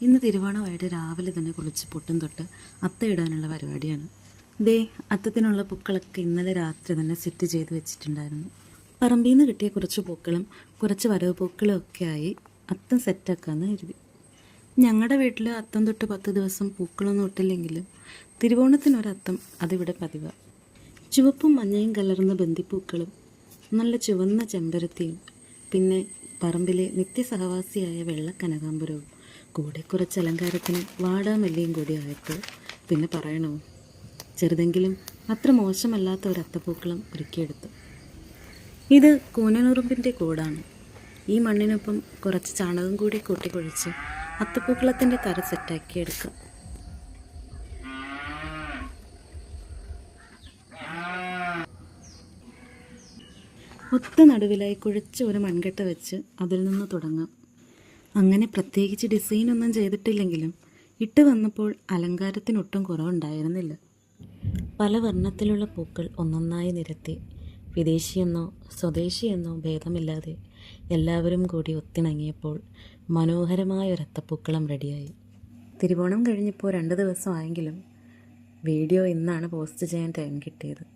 ഇന്ന് തിരുവോണമായിട്ട് രാവിലെ തന്നെ കുളിച്ച് പൊട്ടും തൊട്ട് അത്തയിടാനുള്ള പരിപാടിയാണ്. ദേ അത്തത്തിനുള്ള പൂക്കളൊക്കെ ഇന്നലെ രാത്രി തന്നെ സെറ്റ് ചെയ്ത് വെച്ചിട്ടുണ്ടായിരുന്നു. പറമ്പിൽ നിന്ന് കിട്ടിയ കുറച്ച് പൂക്കളും കുറച്ച് വരവ് പൂക്കളും ഒക്കെ ആയി അത്തം സെറ്റാക്കാമെന്ന് കരുതി. ഞങ്ങളുടെ വീട്ടിൽ അത്തം തൊട്ട് പത്ത് ദിവസം പൂക്കളൊന്നും ഇട്ടില്ലെങ്കിലും തിരുവോണത്തിനൊരത്തം അതിവിടെ പതിവാണ് ചുവപ്പും മഞ്ഞയും കലർന്ന ബന്ദിപ്പൂക്കളും നല്ല ചുവന്ന ചെമ്പരത്തിയും പിന്നെ പറമ്പിലെ നിത്യസഹവാസിയായ വെള്ള കനകാമ്പരവും കൂടെ കുറച്ച് അലങ്കാരത്തിന് വാടാമല്ലിയും കൂടി ആയപ്പോൾ പിന്നെ പറയണോ? ചെറുതെങ്കിലും അത്ര മോശമല്ലാത്ത ഒരു അത്തപ്പൂക്കളം ഒരുക്കിയെടുത്തു. ഇത് കൂനനുറുമ്പിന്റെ കൂടാണ്. ഈ മണ്ണിനൊപ്പം കുറച്ച് ചാണകം കൂടി കൂട്ടിക്കൊഴിച്ച് അത്തപ്പൂക്കളത്തിന്റെ തറ സെറ്റാക്കി എടുക്കാം. ഒത്ത നടുവിലായി കുഴച്ച് ഒരു മൺകട്ട വെച്ച് അതിൽ നിന്ന് തുടങ്ങാം. അങ്ങനെ പ്രത്യേകിച്ച് ഡിസൈനൊന്നും ചെയ്തിട്ടില്ലെങ്കിലും ഇട്ട് വന്നപ്പോൾ അലങ്കാരത്തിനൊട്ടും കുറവുണ്ടായിരുന്നില്ല. പല വർണത്തിലുള്ള പൂക്കൾ ഒന്നൊന്നായി നിരത്തി വിദേശിയെന്നോ സ്വദേശിയെന്നോ ഭേദമില്ലാതെ എല്ലാവരും കൂടി ഒത്തിണങ്ങിയപ്പോൾ മനോഹരമായ ഒരത്തപ്പൂക്കളം റെഡിയായി. തിരുവോണം കഴിഞ്ഞപ്പോൾ രണ്ട് ദിവസമായെങ്കിലും വീഡിയോ ഇന്നാണ് പോസ്റ്റ് ചെയ്യാൻ ടൈം കിട്ടിയത്.